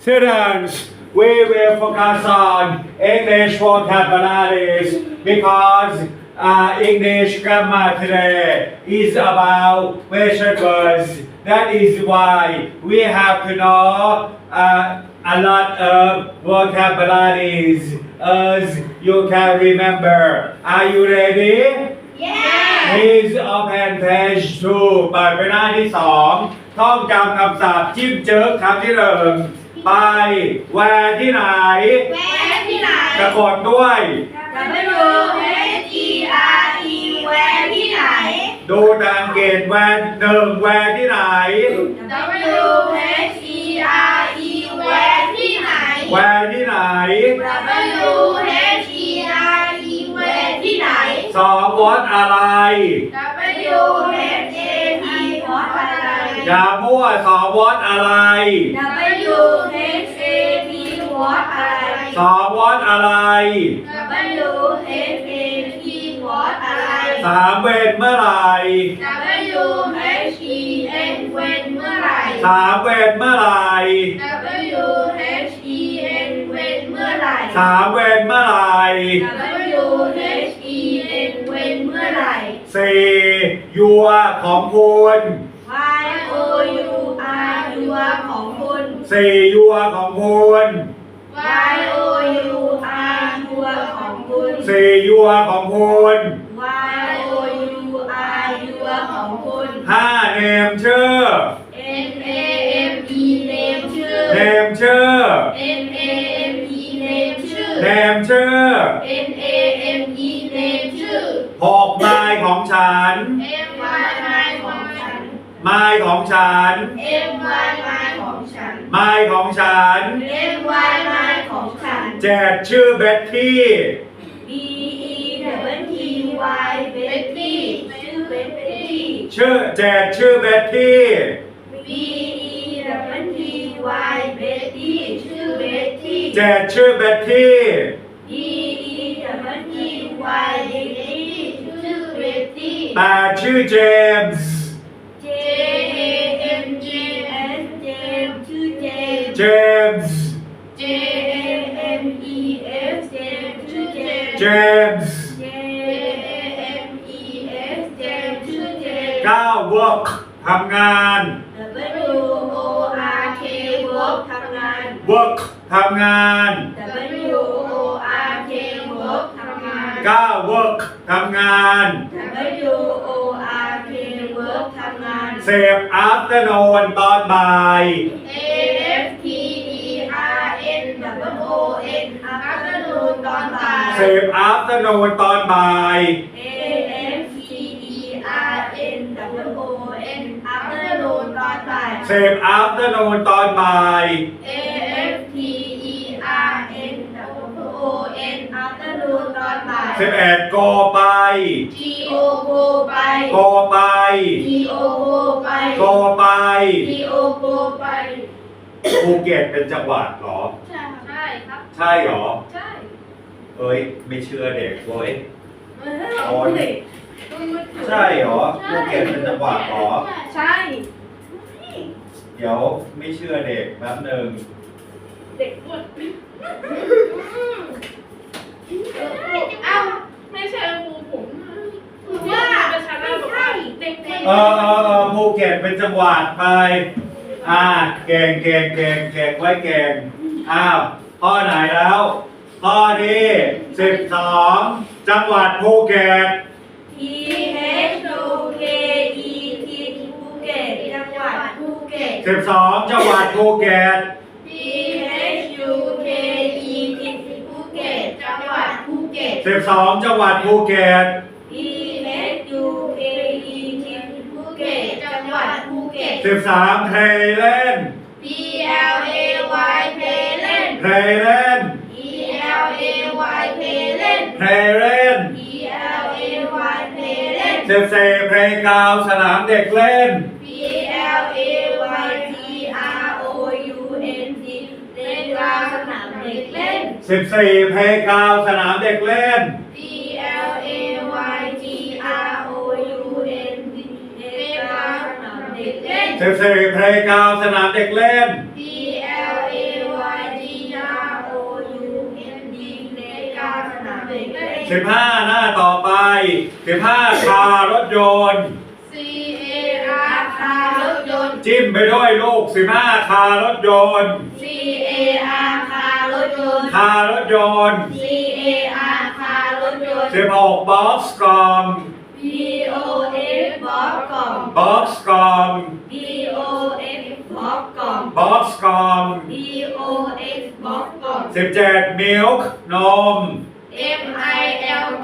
Students, we will focus on English vocabularies because uh, English grammar today is about vegetables. That is why we have to know uh, a lot of vocabularies as you can remember. Are you ready? Yeah. Please open page two เปิดไปหน้าที่สองท่องจำคำศัพท์จิ้มเจิกคำที่หนึ่ง ไปแวร์ที่ไหน แวะที่ไหนสะกดด้วย W H E R E แวะที่ไหน ดูดังเกตแวร์หนึ่งแวร์ที่ไหน W H E R E แวะที่ไหน แวร์ที่ไหน W H E R E แวะที่ไหนสองวอดอะไร W H A T วอดอะไรอย่ามั่วสองวอดอะไร W H A T วอดอะไรสองวอดอะไร W H A T วอดอะไร สามเวนเมื่อไหร่ W H E N เว้นเมื่อไหร่ สามเวนเมื่อไหร่ W H E N เว้นเมื่อไหร่ สามเวนเมื่อไหร่ W H E N เว้นเมื่อไหร่ สี่ยัวของคุณ Y O U R ยัวของคุณ สี่ยัวของคุณ Y O U R ยัวของคุณ สี่ยัวของคุณ Y O U R ยัวของคุณ ห้าเนมชื่อ N A M E name ชื่อ เนมชื่อ N A M E name ชื่อ เนมชื่อ N A M E name ชื่อ หกไม้ของฉัน M Y ไม้ของฉัน ไม้ของฉัน M Y ไม้ของฉัน ไม้ของฉัน M Y ไม้ ของฉันเจ็ดชื่อเบ็ตตี้ B E W T Y Betty ชื่อ Betty ชื่อเจ็ดชื่อเบ็ตตี้ B E W T Y Betty ชื่อ Betty เจ็ดชื่อเบ็ตตี้ B E W T Y Betty ชื่อ Betty แปดชื่อเจมส์ J A M J S James ชื่อ James เจมส์ J เจมส์ J A M E S James ชื่อ James เก้า work ทำงาน W O R K work ทำงาน work ทำงาน W O R K work ทำงานเก้า work ทำงาน W O R K work ทำงาน เสพ afternoon ตอนบ่าย A F T E R N W O N afternoon ตอนบ่าย เสพ afternoon ตอนบ่าย A F T E R N W O N afternoon ตอนบ่ายเสพ afternoon ตอนบ่าย A F T E R N W O N afternoon ตอนบ่ายสิบเอ็ด go ไป G O go ไป go ไป G O go ไป go ไป G O go ไปภูเก็ตเป็นจังหวัดเหรอ ใช่ใช่ครับ ใช่เหรอ ใช่ เอ้ยไม่เชื่อเด็กเว้ย โอ้ย ใช่เหรอภูเก็ตเป็นจังหวัดเหรอ ใช่ เดี๋ยวไม่เชื่อเด็กแป๊บหนึ่งเด็กอ้วนเอ้าไม่ใช่ครูผมถือว่าประชาชนบอกว่าเด็กเออเออเออภูเก็ตเป็นจังหวัดไป อ่าเก่งเก่งเก่งเก่งไว้เก่งอ้าวข้อไหนแล้ว ข้อที่สิบสองจังหวัดภูเก็ต T H O K E T ภูเก็ตจังหวัดภูเก็ตสิบสองจังหวัดภูเก็ต T H U K E T ภูเก็ตจังหวัดภูเก็ตสิบสองจังหวัดภูเก็ต T H U K E T ภูเก็ตจังหวัดภูเก็ตสิบสามเพลเล่น P L A Y เพเล่นเพลเล่น P L A Y เล่นเพลเล่น P L A Y เพเล่นสิบสี่เพลงกาวสนามเด็กเล่น P L A Y T R O U N D เล่นกลางสนามเด็กเล่น สิบสี่เพลงกาวสนามเด็กเล่น P L A Y T R O U N D เล่นกลางสนามเด็กเล่นสิบสี่เพลงกาวสนามเด็กเล่น สิบห้าหน้าต่อไปสิบห้าคารถยนต์ C A R คารถยนต์ จิ้มไปด้วยลูกสิบห้าคารถยนต์ C A R คารถยนต์ คารถยนต์ C A R คารถยนต์ สิบหกบ็อกซ์กล่อง B O X บล็อกกล่อง บ็อกซ์กล่อง B O X บล็อกกล่อง บ็อกซ์กล่อง B O X บล็อกกล่องสิบเจ็ดมิลค์นม M I L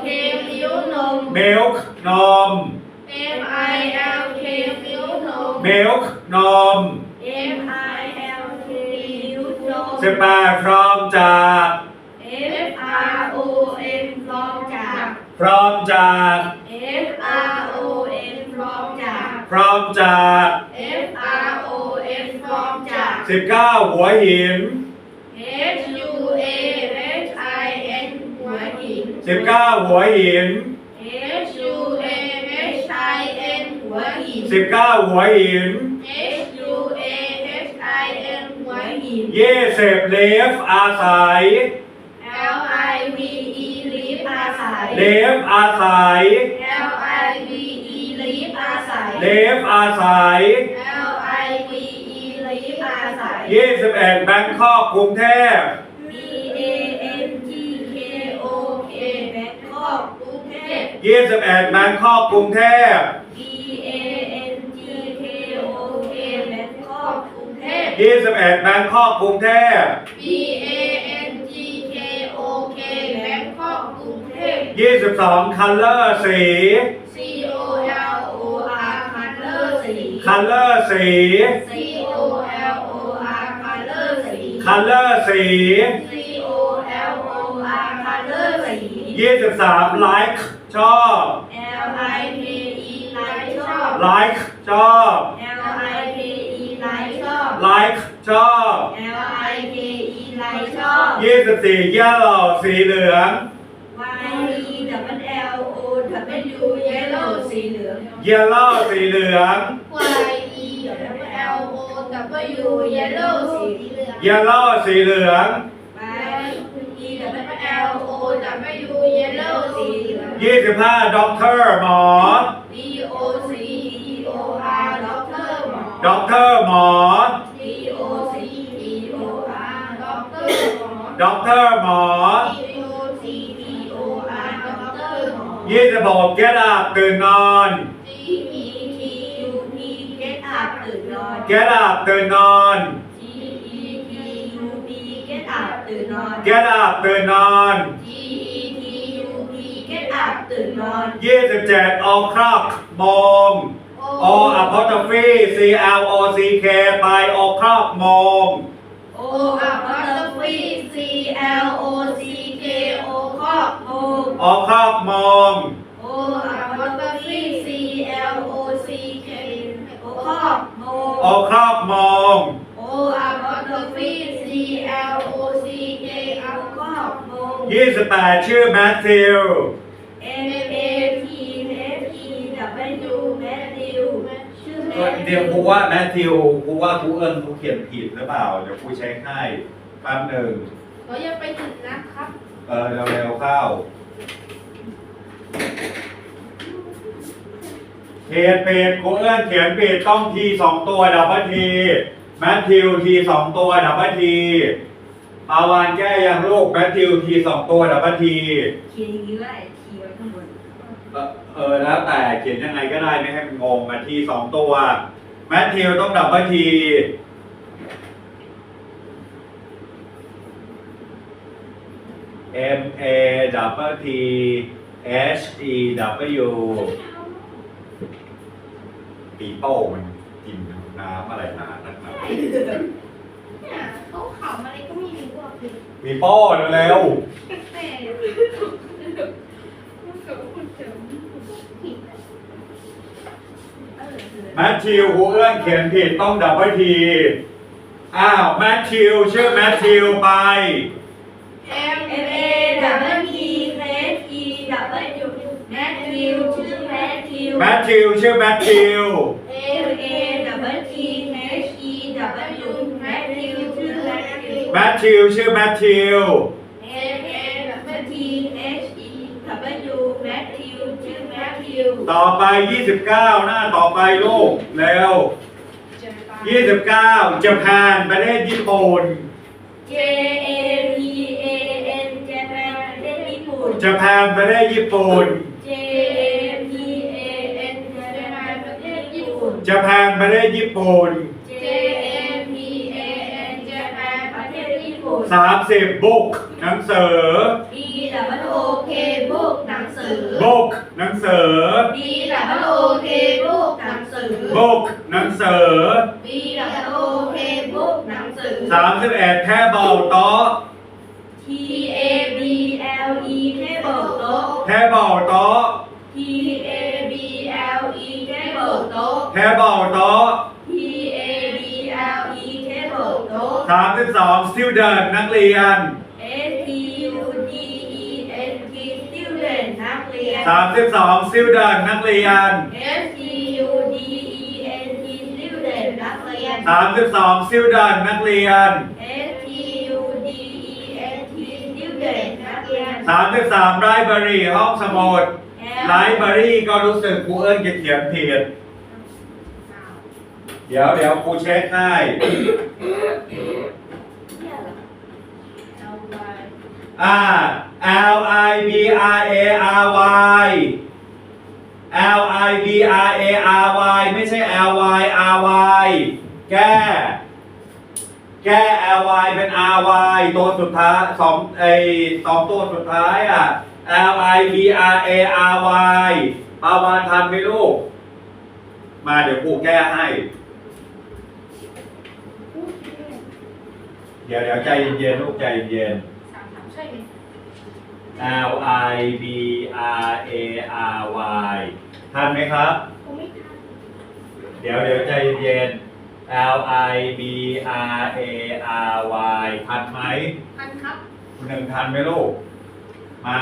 K นิ้วนมมิลค์นม M I L K นิ้วนมมิลค์นม M I L K นิ้วนม สิบแปดพร้อมจาก F R O N พร้อมจาก พร้อมจาก F R O N พร้อมจาก พร้อมจาก F R O N พร้อมจาก สิบเก้าหัวหิน H U A H I N หัวหิน สิบเก้าหัวหิน H U A H I N หัวหิน สิบเก้าหัวหิน H U A H I N หัวหิน เย่เสพเลฟอาศัย L I V E ลีฟอาศัย เลฟอาศัย L I V E ลีฟอาศัย เลฟอาศัย L I V E ลีฟอาศัย ยี่สิบเอ็ดแบงคอกกรุงเทพ อกกรุงเทพ ยี่สิบเอ็ดแบงคอกกรุงเทพ B A N G K O K แบงคอกกรุงเทพ ยี่สิบเอ็ดแบงคอกกรุงเทพ B A N G K O K แบงคอกกรุงเทพ ยี่สิบสองคัลเลอร์สี C O L O R คัลเลอร์สี คัลเลอร์สี C O L O R คัลเลอร์สี คัลเลอร์สี C ยี่สิบสามไลค์ชอบ L I K E ไลค์ชอบไลค์ชอบ L I K E ไลค์ชอบไลค์ชอบ L I K E ไลค์ชอบ ยี่สิบสี่เยลโล่สีเหลือง Y E W L O W yellow สีเหลืองเยลโล่สีเหลือง Y E L O W yellow สีเหลืองเยลโล่สีเหลือง Y E W L O W yellow สีเหลือง ยี่สิบห้าด็อกเตอร์หมอ D O C E O R ด็อกเตอร์หมอ ด็อกเตอร์หมอ D O C E O R ด็อกเตอร์หมอ ด็อกเตอร์หมอ D O C E O R ด็อกเตอร์หมอ ยี่สิบหก get up ตื่นนอน G E T U P get up ตื่นนอน get up ตื่นนอน G E T U P get up ตื่นนอน get up ตื่นนอน G E T U P get up ตื่นนอนยี่สิบเจ็ด o'clock โมง o apostrophe c l o c k ไป o'clock โมง O apostrophe C L O C K O ครอบโมง o'clock โมง O apostrophe C L O C K O ครอบโมง o'clock โมง O apostrophe C L O C K O ครอบโมงยี่สิบแปดชื่อแมทธิว M A T H E W Matthew ชื่อแม่เดี๋ยวครูว่าแมทธิวครูว่าครูเอิญครูเขียนผิดหรือเปล่า เดี๋ยวครูเช็คให้แป๊บหนึ่งเรายังไปถึงนะครับเออเร็วๆเข้าเขียนผิดครูเอิญเขียนผิดต้องทีสองตัวดับเบิลทีแมทธิวทีสองตัวดับเบิลที ปาวานแก้ยังลูกแมทธิวทีสองตัวดับเบิลทีเขียนอย่างนี้ว่าไอ้ทีไว้ข้างบนเออเออแล้วแต่เขียนยังไงก็ได้ไม่ให้มันงงมาทีสองตัวแมทธิวต้องดับเบิลที M A W T H E W ปีโป้มันกินน้ำอะไรมานักหนาเนี่ยเขาขำอะไรก็ไม่รู้อะคือ ปีโป้เร็วแม่มันเกิดคนเจอผิดๆแมทธิวหูเอื้อนเขียนผิดต้องดับเบิลที อ้าวแมทธิวชื่อแมทธิวไป M M A W E H E W แมทธิวชื่อแมทธิว แมทธิวชื่อแมทธิว แมทธิวชื่อแมทธิว M A W T H E W แมทธิวชื่อแมทธิวต่อไป 29 หน้าต่อไปลูกเร็ว 29ญี่ปุ่นประเทศญี่ปุ่น J A P A N เจแปนประเทศญี่ปุ่น ญี่ปุ่นประเทศญี่ปุ่น J A P A N เจแปนประเทศญี่ปุ่น ญี่ปุ่นประเทศญี่ปุ่น เทศญี่ปุ่น30บุ๊กหนังสือ B W O K book หนังสือ บุ๊กหนังสือ B W O K book หนังสือ บุ๊กหนังสือ B W O K book หนังสือ31แค่เบาโต๊ะ T A B L E เทเบิลโต๊ะ แค่เบาโต๊ะ T A B L E เทเบิลโต๊ะ แค่เบาโต๊ะ 32 student นักเรียน S T U D E N T student นักเรียน 32 student นักเรียน S T U D E N T student นักเรียน 32 student นักเรียน S T U D E N T student นักเรียน 33 library ห้องสมุด library ก็รู้สึกครูเอิญจะเขียนผิด เดี๋ยวเดี๋ยวครูเช็คให้ อ่า L I B R A R Y L I B R A R Y ไม่ใช่ L Y R Y แก้ แก้ L Y เป็น R Y ตัวสุดท้ายสองไอสองตัวสุดท้ายอะ L I B R A R Y ปาวานทันไหมลูก มาเดี๋ยวครูแก้ให้ เดี๋ยวเดี๋ยวใจเย็นๆลูกใจเย็นใช่ไหม L I B R A R Y ทันไหมครับผมไม่ทันเดี๋ยวเดี๋ยวใจเย็นๆ L I B R A R Y ทันไหมทันครับหนึ่งทันไหมลูก มา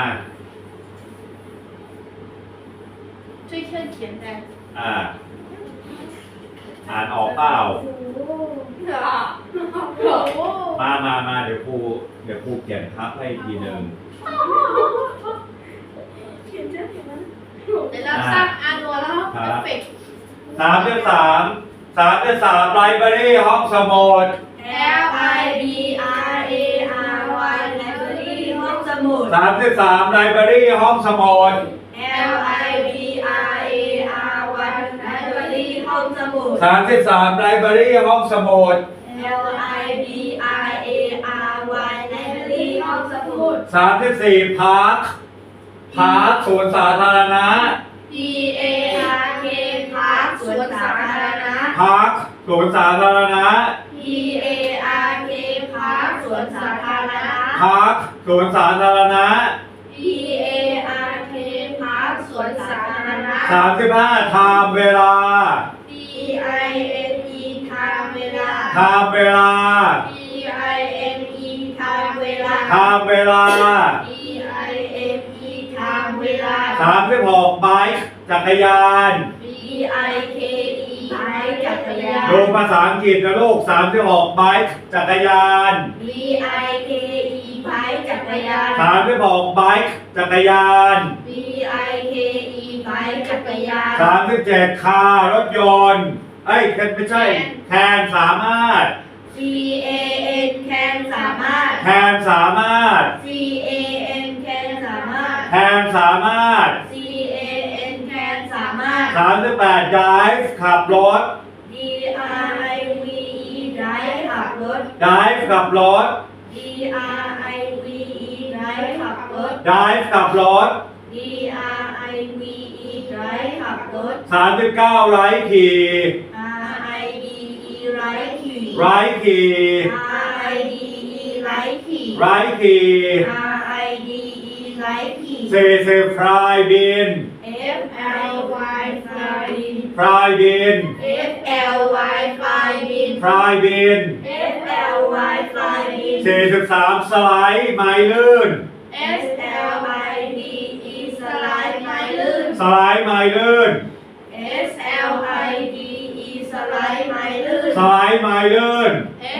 ช่วยเชิญเขียนแทนอ่า อ่านออกเปล่า โอ้โห มามามาเดี๋ยวครูเดี๋ยวครูเขียนทับให้อีกทีหนึ่งเขียนเยอะอย่างนั้นเดี๋ยวเราสร้างอาร์ดัวแล้วเอฟเฟกต์สามเดือนสามสามเดือนสามไลบรารีห้องสมุด L I B R A R Y library ห้องสมุดสามเดือนสามไลบรารีห้องสมุด L I ด สามสิบสามไลบรารีห้องสมุด L I B R A R Y library ห้องสมุด สามสิบสี่พาร์คพาร์คสวนสาธารณะ P A R K พาร์คสวนสาธารณะ พาร์คสวนสาธารณะ P A R K พาร์คสวนสาธารณะ พาร์คสวนสาธารณะ P A R K พาร์คสวนสาธารณะ สามสิบห้าไทม์เวลา เวลาไทม์เวลา P I N E ไทม์เวลาไทม์เวลา P I N E ไทม์เวลา สามสิบหกไบค์จักรยาน B I K E ไบค์จักรยานดูภาษาอังกฤษนะลูกสามสิบหกไบค์จักรยาน B I K E ไบค์จักรยาน สามสิบหกไบค์จักรยาน B I K E ไบค์จักรยาน สามสิบเจ็ดคาร์รถยนต์ เอ้ยไม่ใช่แทนสามารถ C A N แคนสามารถแทนสามารถ C A N แคนสามารถแทนสามารถ C A N แคนสามารถ สามสิบแปด drive ขับรถ D R I V E ไดขับรถ drive ขับรถ D R I V E ไดขับรถ drive ขับรถ D R I V E ไดขับรถสามสิบเก้าไร้ขี่ R I D E ไรขี่ไร้ขี่ R I D E ไรขี่ไร้ขี่ R I D E ไรขี่สี่สิบฟรายบิน F L Y ไฟบินฟรายบิน F L Y ไฟบินฟรายบิน F L Y ไฟบินสี่สิบสามสไลด์ไม้ลื่น S L I D E สไลด์ไม้ลื่น สไลด์ไม้ลื่น S L I D E สไลด์ไม้ลื่น สไลด์ไม้ลื่น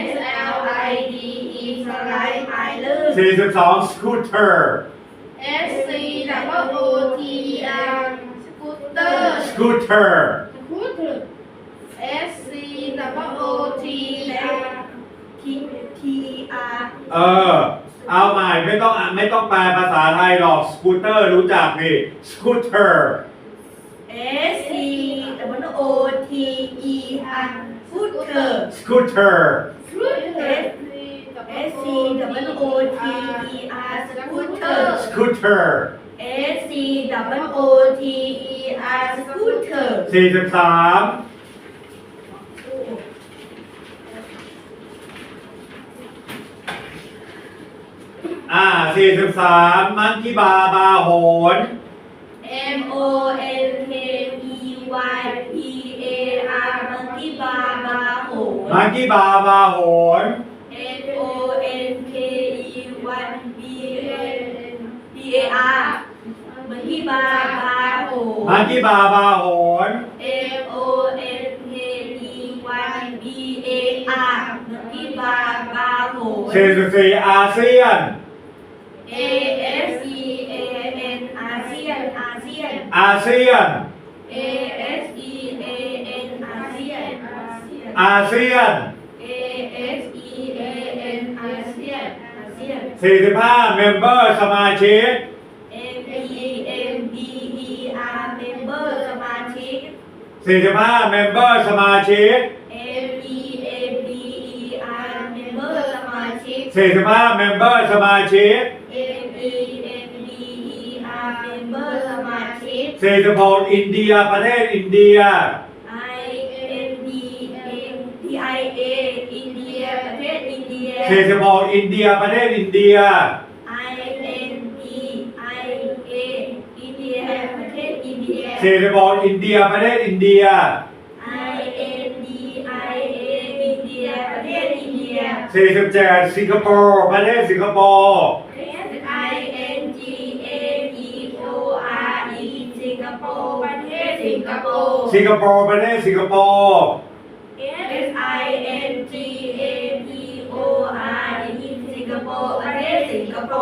S L I D E สไลด์ไม้ลื่นสี่สิบสองสกูตเตอร์ S C W O scooter scooter S C W O T R T T R เออ เอาใหม่ไม่ต้องไม่ต้องแปลภาษาไทยหรอก สกูตเตอร์รู้จักนี่ scooter S C W O T E R scooter scooter scooter S C W O T E R scooter scooter S C W O T E R scooter สี่สิบสามอ่าสี่สิบสามมังคีบาบาโหน M O N าโหมังคีบาบาโหน M O N K E Y B A N B A R monkey bar บาโหมังคีบาบาโหน M O N K E Y B A R monkey bar บาโหสี่สิบสี่อาเซียน A S E A N อาเซียนอาเซียนอาเซียน A S E อาเซียน A S E A N อาเซียนอาเซียนสี่สิบห้าเมมเบอร์สมาชิก M E M B E R member สมาชิกสี่สิบห้าเมมเบอร์สมาชิก M E M B E R member สมาชิกสี่สิบห้าเมมเบอร์สมาชิก M E M B E R member สมาชิกสี่สิบหกอินเดียประเทศอินเดีย I N D M P I A อินเดียประเทศอินเดียสี่สิบหกอินเดียประเทศอินเดีย I N D I A อินเดียประเทศอินเดียสี่สิบหกอินเดียประเทศอินเดีย I N D I A อินเดียประเทศอินเดีย สี่สิบเจ็ดสิงคโปร์ประเทศสิงคโปร์ S I N G A P O R E สิงคโปร์ประเทศสิงคโปร์ สิงคโปร์ประเทศสิงคโปร์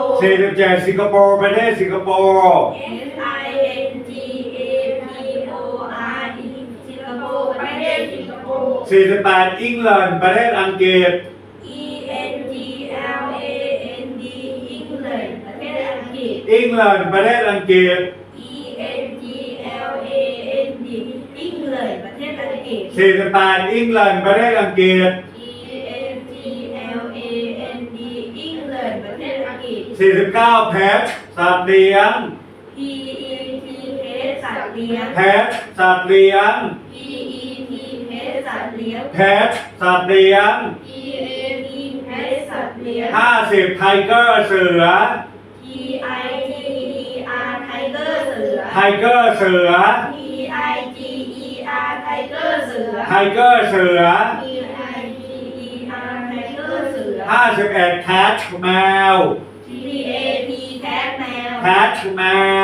47 สิงคโปร์ประเทศสิงคโปร์ S I N G A P O R E สิงคโปร์ประเทศสิงคโปร์สี่สิบแปดอังกฤษประเทศอังกฤษ E N G L A N D อังกฤษประเทศอังกฤษ อังกฤษประเทศอังกฤษ E N G L A N D อังกฤษประเทศอังกฤษสี่สิบแปดอังกฤษประเทศอังกฤษ สิบเก้าแพทสัตว์เลี้ยง P E T เพศสัตว์เลี้ยง แพทสัตว์เลี้ยง P E T เพศสัตว์เลี้ยง แพทสัตว์เลี้ยง PET เพศสัตว์เลี้ยงห้าสิบไทเกอร์เสือ T I T E R ไทเกอร์เสือ ไทเกอร์เสือ T I G E R ไทเกอร์เสือ ไทเกอร์เสือ T I G E R ไทเกอร์เสือ 51 แคทแมว T A T cat แมวแคทแม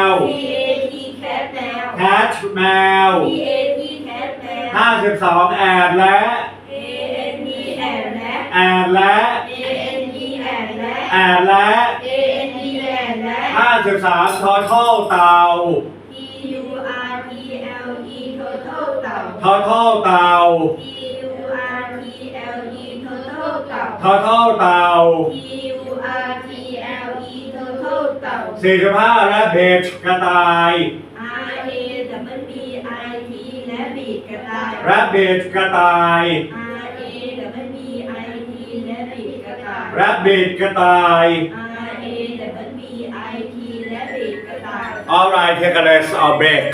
ว T A T cat แมวแคทแมว T A T cat แมว ห้าสิบสองแอดและ A N D แอนและ แอดและ A N D แอนและ แอดและ A N D แอนและ ห้าสิบสามทอท่อเต่า T U R T L E total เต่า ทอท่อเต่า T U R T L E total เต่า ทอท่อเต่า T U R T L E total เต่า สี่สิบห้าและเบจกระต่าย R A W B I T และบีดกระต่าย และเบจกระต่าย R A W B I T และบีดกระต่าย และเบจกระต่าย R A W B I T และบีดกระต่าย Alright take a rest or break